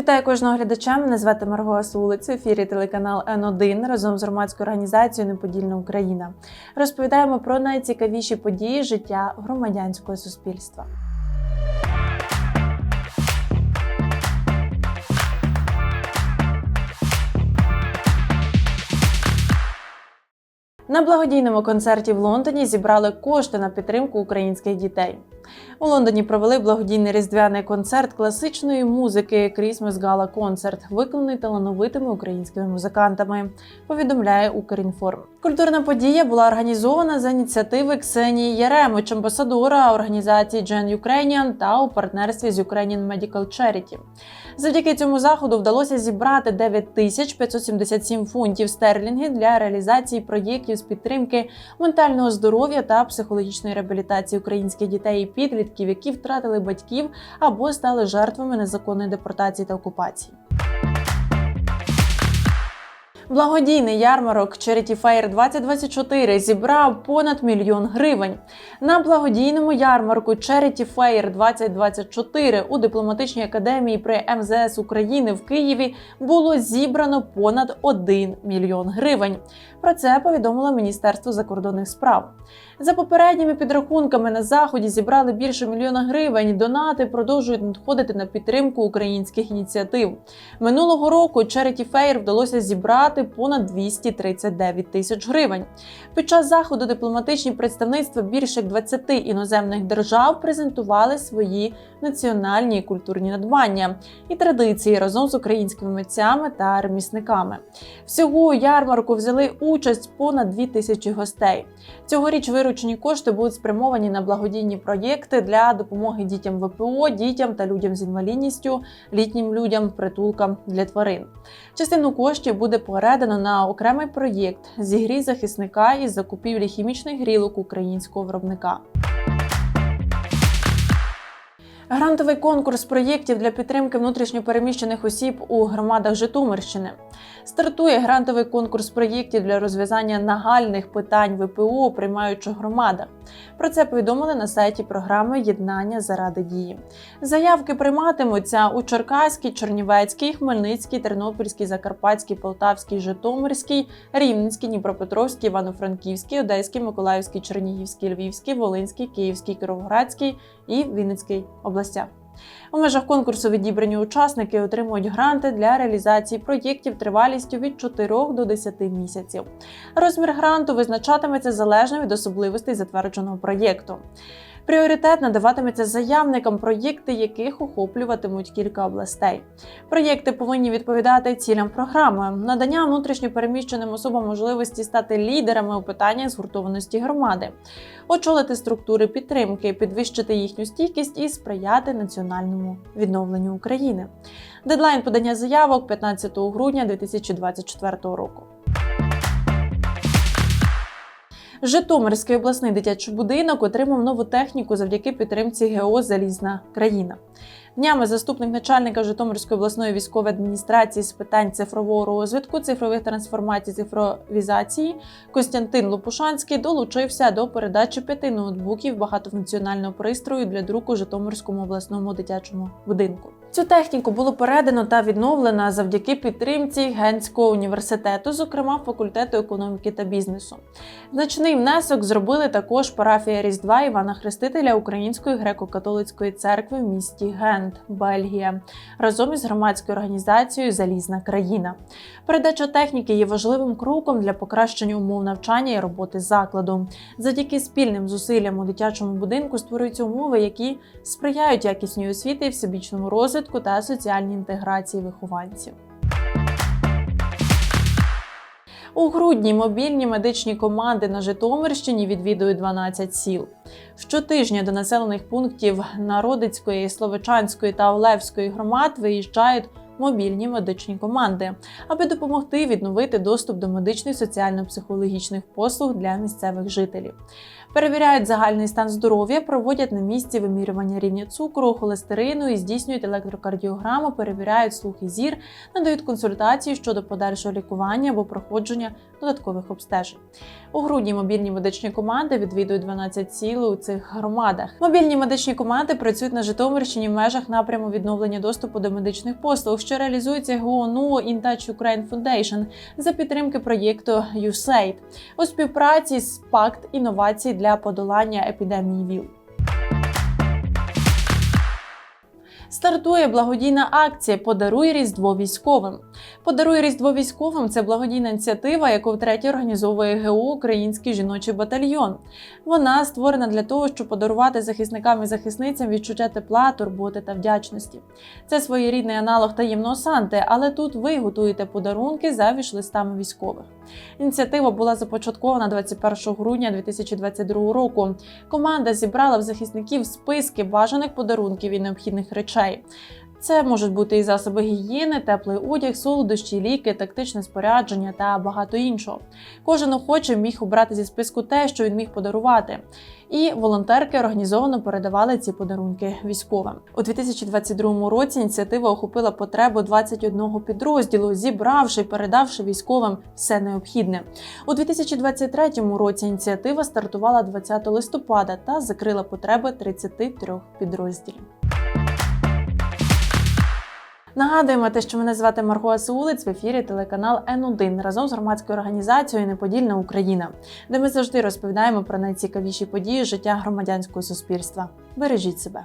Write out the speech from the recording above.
Вітаю кожного глядача. Мене звати Марго Асулиць. В ефірі телеканал Н1 разом з громадською організацією Неподільна Україна. Розповідаємо про найцікавіші події життя громадянського суспільства. На благодійному концерті в Лондоні зібрали кошти на підтримку українських дітей. У Лондоні провели благодійний різдвяний концерт класичної музики Christmas Gala Concert, виконаний талановитими українськими музикантами. Повідомляє Укрінформ. Культурна подія була організована за ініціативи Ксенії Яремич, амбасадора організації Gen Ukrainian та у партнерстві з Ukrainian Medical Charity. Завдяки цьому заходу вдалося зібрати 9577 фунтів стерлінгів для реалізації проєктів з підтримки ментального здоров'я та психологічної реабілітації українських дітей і підлітків, які втратили батьків або стали жертвами незаконної депортації та окупації. Благодійний ярмарок Charity Fair 2024 зібрав понад мільйон гривень. На благодійному ярмарку Charity Fair 2024 у дипломатичній академії при МЗС України в Києві було зібрано понад 1 мільйон гривень. Про це повідомило Міністерство закордонних справ. За попередніми підрахунками на заході зібрали більше мільйона гривень. Донати продовжують надходити на підтримку українських ініціатив. Минулого року Charity Fair вдалося зібрати понад 239 тисяч гривень. Під час заходу дипломатичні представництва більше як 20 іноземних держав презентували свої національні культурні надбання і традиції разом з українськими митцями та ремісниками. Всього у ярмарку взяли участь понад 2 тисячі гостей. Цьогоріч виручені кошти будуть спрямовані на благодійні проєкти для допомоги дітям ВПО, дітям та людям з інвалідністю, літнім людям, притулкам для тварин. Частину коштів буде передано на окремий проєкт зігрій захисника із закупівлі хімічних грілок українського виробника. Грантовий конкурс проєктів для підтримки внутрішньопереміщених осіб у громадах Житомирщини. Стартує грантовий конкурс проєктів для розв'язання нагальних питань ВПО у приймаючих громадах. Про це повідомили на сайті програми Єднання заради дії. Заявки прийматимуться у Черкаській, Чернівецькій, Хмельницькій, Тернопільській, Закарпатській, Полтавській, Житомирській, Рівненській, Дніпропетровській, Івано-Франківській, Одеській, Миколаївській, Чернігівській, Львівській, Волинській, Київській, Кіровоградській і Вінницькій областях. У межах конкурсу відібрані учасники отримують гранти для реалізації проєктів тривалістю від 4 до 10 місяців. Розмір гранту визначатиметься залежно від особливостей затвердженого проєкту. Пріоритет надаватиметься заявникам, проєкти яких охоплюватимуть кілька областей. Проєкти повинні відповідати цілям програми, надання внутрішньопереміщеним особам можливості стати лідерами у питаннях згуртованості громади, очолити структури підтримки, підвищити їхню стійкість і сприяти національному відновленню України. Дедлайн подання заявок 15 грудня 2024 року. Житомирський обласний дитячий будинок отримав нову техніку завдяки підтримці ГО Залізна країна. Днями заступник начальника Житомирської обласної військової адміністрації з питань цифрового розвитку, цифрових трансформацій, цифровізації Костянтин Лопушанський долучився до передачі п'яти ноутбуків багатофункціонального пристрою для друку Житомирському обласному дитячому будинку. Цю техніку було передано та відновлено завдяки підтримці Генського університету, зокрема факультету економіки та бізнесу. Значний внесок зробили також парафія Різдва Івана Хрестителя Української греко-католицької церкви в місті Гент, Бельгія, разом із громадською організацією Залізна країна. Передача техніки є важливим кроком для покращення умов навчання і роботи закладу. Завдяки спільним зусиллям у дитячому будинку створюються умови, які сприяють якісній освіти і всебічному розвитку та соціальній інтеграції вихованців. У грудні мобільні медичні команди на Житомирщині відвідують 12 сіл. Щотижня до населених пунктів Народицької, Словичанської та Олевської громад виїжджають мобільні медичні команди, аби допомогти відновити доступ до медичних соціально-психологічних послуг для місцевих жителів. Перевіряють загальний стан здоров'я, проводять на місці вимірювання рівня цукру, холестерину і здійснюють електрокардіограму, перевіряють слух і зір, надають консультації щодо подальшого лікування або проходження додаткових обстежень. У грудні мобільні медичні команди відвідують 12 сіл у цих громадах. Мобільні медичні команди працюють на Житомирщині в межах напряму відновлення доступу до медичних послуг, що реалізується ГОНУ In Touch Ukraine Foundation за підтримки проєкту USAID у співпраці з Пакт інновацій для подолання епідемії ВІЛ. Стартує благодійна акція Подаруй Різдво військовим. Подаруй Різдво військовим це благодійна ініціатива, яку втретє організовує ГУ Український жіночий батальйон. Вона створена для того, щоб подарувати захисникам і захисницям відчуття тепла, турботи та вдячності. Це своєрідний аналог таємного Санти, але тут ви готуєте подарунки за вішлистами військових. Ініціатива була започаткована 21 грудня 2022 року. Команда зібрала в захисників списки бажаних подарунків і необхідних речей. Це можуть бути і засоби гігієни, теплий одяг, солодощі, ліки, тактичне спорядження та багато іншого. Кожен охочий міг обрати зі списку те, що він міг подарувати. І волонтерки організовано передавали ці подарунки військовим. У 2022 році ініціатива охопила потребу 21 підрозділу, зібравши і передавши військовим все необхідне. У 2023 році ініціатива стартувала 20 листопада та закрила потреби 33 підрозділів. Нагадуємо те, що мене звати Марго Асулиць в ефірі телеканал Н1 разом з громадською організацією Неподільна Україна, де ми завжди розповідаємо про найцікавіші події життя громадянського суспільства. Бережіть себе.